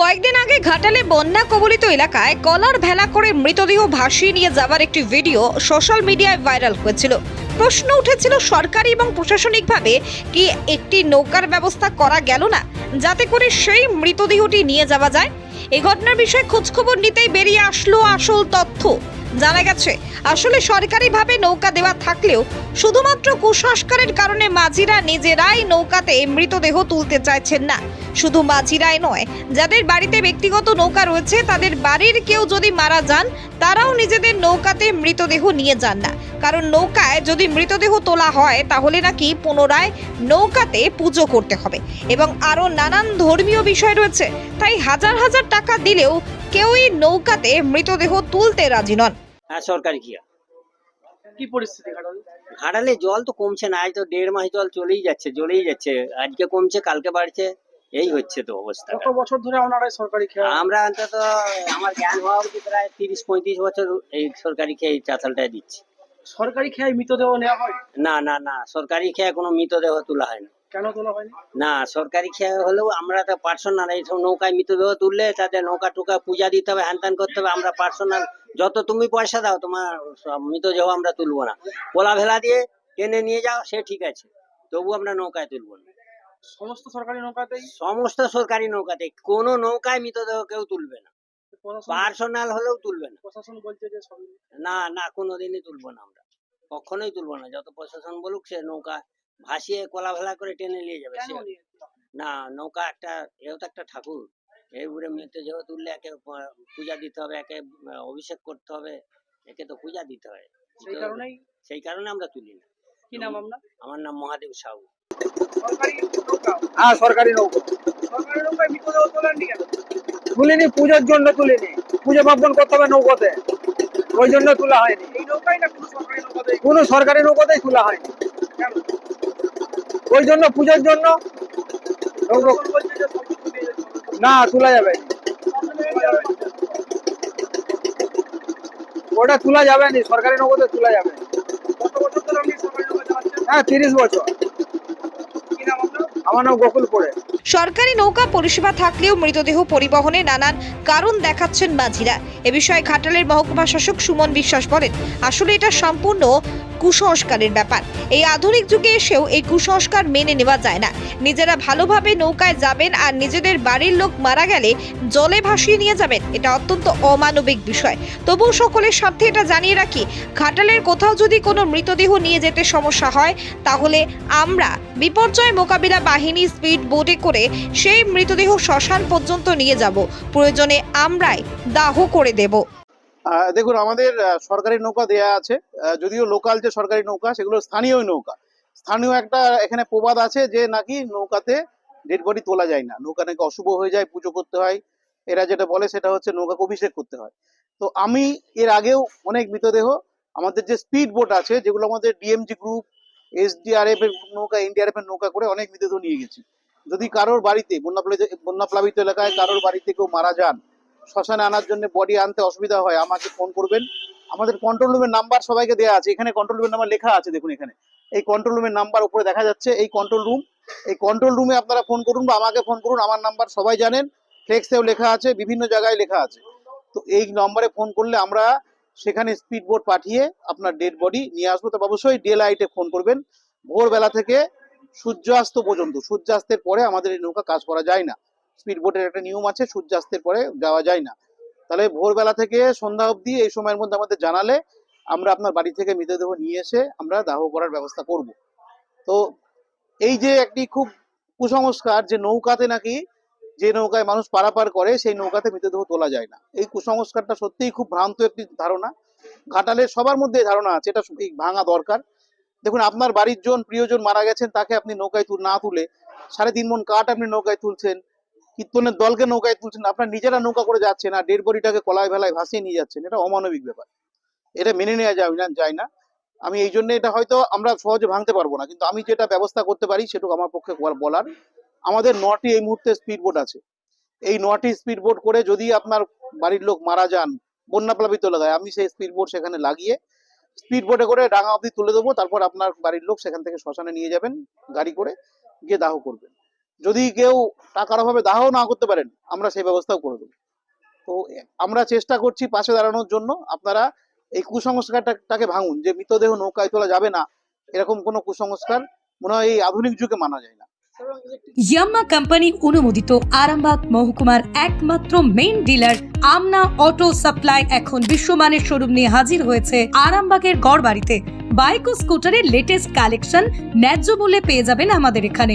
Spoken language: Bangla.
কয়েকদিন আগে ঘাটালে বন্যা কবলিত এলাকায় কলার ভেলা করে মৃতদেহ ভাসিয়ে নিয়ে যাওয়ার একটি ভিডিও সোশ্যাল মিডিয়ায় ভাইরাল হয়েছিল। প্রশ্ন উঠেছিল, সরকারি এবং প্রশাসনিকভাবে কি একটি নৌকার ব্যবস্থা করা গেল না, যাতে করে সেই মৃতদেহটি নিয়ে যাওয়া যায়? এ ঘটনার বিষয়ে খোঁজখবর নিতেই বেরিয়ে আসলো আসল তথ্য। জানা গেছে, আসলে সরকারিভাবে নৌকা দেওয়া থাকলেও শুধুমাত্র কুসংস্কারের কারণে মাঝিরা নিজেরাই নৌকাতে মৃতদেহ তুলতে চাইছেন না। শুধু মাঝিরাই নয়, যাদের বাড়িতে ব্যক্তিগত নৌকা রয়েছে, তাদের বাড়ির কেউ যদি মারা যান, তারাও নিজেদের নৌকাতে মৃতদেহ নিয়ে যান না। কারণ নৌকায় যদি মৃতদেহ তোলা হয়, তাহলে নাকি পুনরায় নৌকাতে পুজো করতে হবে। এবং আরও নানান ধর্মীয় বিষয় রয়েছে, তাই হাজার হাজার টাকা দিলেও কেউই নৌকাতে মৃতদেহ তুলতে রাজি নন। হ্যাঁ সরকারি খিয়া কি পরিস্থিতি ঘাটাল? ঘাটালে জল তো কমছে না আজ তো দেড় মাস জল চলেই যাচ্ছে চলেই যাচ্ছে আজকে কমছে কালকে বাড়ছে এই হচ্ছে তো অবস্থা। কত বছর ধরে আপনারা সরকারি খেয়া আমরা অন্তত আমার জ্ঞান হওয়া অবধি প্রায় তিরিশ পঁয়ত্রিশ বছর এই সরকারি খেয়ে চাতালটা দিচ্ছি। সরকারি খেয়ায় মৃতদেহ নেওয়া হয়? না না না সরকারি খেয়ে কোনো মৃতদেহ তোলা হয় না। কেন তোলা হয়নি? না সরকারি খেয়ে হলেও আমরা তো পার্সোনাল এইসব নৌকায় মৃতদেহ তুললে তাতে নৌকা টুকা পূজা দিতে হবে হ্যান করতে হবে আমরা পার্সোনাল যত তুমি পয়সা দাও তোমার মৃতদেহ আমরা তুলবো না। পোলা ভেলা দিয়ে টেনে নিয়ে যাও সে ঠিক আছে। তবু আমরা নৌকায় তুলবো না। সমস্ত সরকারি নৌকাতেই? সমস্ত সরকারি নৌকাতে কোনো নৌকায় মৃতদেহ কেউ তুলবে না। পার্সোনাল হলেও তুলবে না। প্রশাসন বলছে যে না না কোনোদিনই তুলবো না আমরা। কখনোই তুলবো না। যত প্রশাসন বলুক সে নৌকা ভাসিয়ে কলা ভেলা করে টেনে নিয়ে যাবে। না নৌকা একটা এও তো একটা ঠাকুর। এই উপরে মৃতদেহ তুললে একে পূজা দিতে হবে একে অভিষেক করতে হবে একে তো পূজা দিতে হয়। সেই কারণেই? সেই কারণে আমরা তুলি না। কি নাম আপনার? আমার নাম মহাদেব সাহু। সরকারি নৌকা। হ্যাঁ সরকারি নৌকা। সরকারি নৌকায় মৃতদেহ তোলেননি কেন তুলিনি পুজোর জন্য তুলিনি। পুজো পার্বণ করতে হবে নৌকাতে। ওই জন্য তোলা হয়নি। এই নৌকায় না কোনো সরকারি নৌকাতেই কোনো সরকারি নৌকাতেই তোলা হয়নি। কেন? ওই জন্য পুজোর জন্য না, তোলা যাবে। ওটা তোলা যাবে না, সরকারি নৌকাতে তোলা যাবে। হ্যাঁ তিরিশ বছর। আমার নাম গোকুল পড়ে সরকারি নৌকা পরিষেবা থাকলেও মৃতদেহ পরিবহনে নানান কারণ দেখাচ্ছেন মাঝিরা। এ বিষয়ে ঘাটালের মহকুমা শাসক সুমন বিশ্বাস বলেন, আসলে এটা সম্পূর্ণ কুসংস্কারের ব্যাপার। এই আধুনিক যুগে এসেও এই কুসংস্কার মেনে নেওয়া যায় না। নিজেরা ভালোভাবে নৌকায় যাবেন আর নিজেদের বাড়ির লোক মারা গেলে জলে ভাসিয়ে নিয়ে যাবেন, এটা অত্যন্ত অমানবিক বিষয়। তবুও সকলের স্বার্থে এটা জানিয়ে রাখি, ঘাটালের কোথাও যদি কোনো মৃতদেহ নিয়ে যেতে সমস্যা হয়, তাহলে আমরা বিপর্যয় মোকাবিলা বাহিনী স্পিড বোটে করে সেই মৃতদেহ শ্মশান পর্যন্ত নিয়ে যাব। প্রয়োজনে আমরাই দাহ করে দেব। দেখুন, আমাদের সরকারি নৌকা দেয়া আছে। যদিও লোকাল যে সরকারি নৌকা, সেগুলো স্থানীয় নৌকা। স্থানীয় একটা এখানে প্রবাদ আছে যে নাকি নৌকাতে ডেড বডি তোলা যায় না। নৌকা নাকি অশুভ হয়ে যায়, পুজো করতে হয়। এরা যেটা বলে, সেটা হচ্ছে নৌকাকে অভিষেক করতে হয়। তো আমি এর আগেও অনেক মৃতদেহ, আমাদের যে স্পিড বোট আছে, যেগুলো আমাদের ডিএমজি গ্রুপ এস এসডিআরএফ এর নৌকা এনডিআরএফ এর নৌকা করে অনেক মৃতদেহ নিয়ে গেছি। যদি কারোর বাড়িতে, বন্যা বন্যা প্লাবিত এলাকায় কারোর বাড়িতে কেউ মারা যান শ্মশানে আনার জন্য বডি আনতে অসুবিধা হয়, আমাকে ফোন করবেন। আমাদের কন্ট্রোল রুমের নাম্বার সবাইকে দেওয়া আছে, এখানে কন্ট্রোল রুমের নাম্বার লেখা আছে, দেখুন এখানে। এই কন্ট্রোল রুমের নাম্বার উপরে দেখা যাচ্ছে, এই কন্ট্রোল রুম এই কন্ট্রোল রুমে আপনারা ফোন করুন বা আমাকে ফোন করুন, আমার নাম্বার সবাই জানেন। ফ্লেক্সেও লেখা আছে, বিভিন্ন জায়গায় লেখা আছে। তো এই নম্বরে ফোন করলে আমরা সেখানে স্পিড বোট পাঠিয়ে আপনার ডেড বডি নিয়ে আসব। তো অবশ্যই ডে লাইটে ফোন করবেন। ভোরবেলা থেকে সূর্যাস্ত পর্যন্ত, সূর্যাস্তের পরে আমাদের এই নৌকা কাজ করা যায় না। স্পিড বোটের একটা নিয়ম আছে, সূর্যাস্তের পরে যাওয়া যায় না। তাহলে ভোরবেলা থেকে সন্ধ্যা অবধি এই সময়ের মধ্যে আমাদের জানালে, আমরা আপনার বাড়ি থেকে মৃতদেহ নিয়ে এসে আমরা দাহ করার ব্যবস্থা করব। তো এই যে একটি খুব কুসংস্কার যে নৌকাতে নাকি যে নৌকায় মানুষ পারাপার করে, সেই নৌকাতে মৃতদেহ তোলা যায় না। এই কুসংস্কারটা সত্যিই খুব ভ্রান্ত একটি ধারণা। ঘাটালের সবার মধ্যে ধারণা আছে, এটা ভাঙা দরকার। দেখুন, আপনার বাড়ির জন প্রিয়জন মারা গেছেন, তাকে আপনি নৌকায় না তুলে সাড়ে তিন মন কাঠ আপনি নৌকায় তুলছেন। কীর্তনের দলকে নৌকায় তুলছেন আপনার নিজেরা নৌকা করে যাচ্ছেন আর ডেড বডিটাকে কলায় ভেলায় ভাসিয়ে নিয়ে যাচ্ছেন, এটা অমানবিক ব্যাপার। এটা মেনে নেওয়া যায় না যায় না। আমি এই জন্য এটা হয়তো আমরা সহজে ভাঙতে পারব না, কিন্তু আমি যেটা ব্যবস্থা করতে পারি সেটুকু আমার পক্ষে বলার। আমাদের নটি এই মুহূর্তে স্পিড বোট আছে। এই নটি স্পিড বোট করে যদি আপনার বাড়ির লোক মারা যান বন্যা প্লাবিত লাগায় আমি সেই স্পিড বোট সেখানে লাগিয়ে স্পিড বোটে করে ডাঙা অবধি তুলে দেবো, তারপর আপনার বাড়ির লোক সেখান থেকে শ্মশানে নিয়ে যাবেন, গাড়ি করে গিয়ে দাহ করবেন। যদি কেউ টাকার অভাবে দাহ না করতে পারেন, আমরা সেই ব্যবস্থাও করে দেবো। তো আমরা চেষ্টা করছি পাশে দাঁড়ানোর জন্য, আপনারা এই কুসংস্কারটাকে ভাঙুন, যে মৃতদেহ নৌকায় তোলা যাবে না, এরকম কোনো কুসংস্কার মনে হয় এই আধুনিক যুগে মানা যায় না। ইয়াম্মা কোম্পানি অনুমোদিত আরামবাগ মহকুমার একমাত্র main dealer Amna auto supply এখন বিশ্বমানের শোরুম নিয়ে হাজির হয়েছে আরামবাগের গড়বাড়িতে। বাইক ও স্কুটারের লেটেস্ট কালেকশন ন্যায্য মূল্যে পেয়ে যাবেন আমাদের এখানে।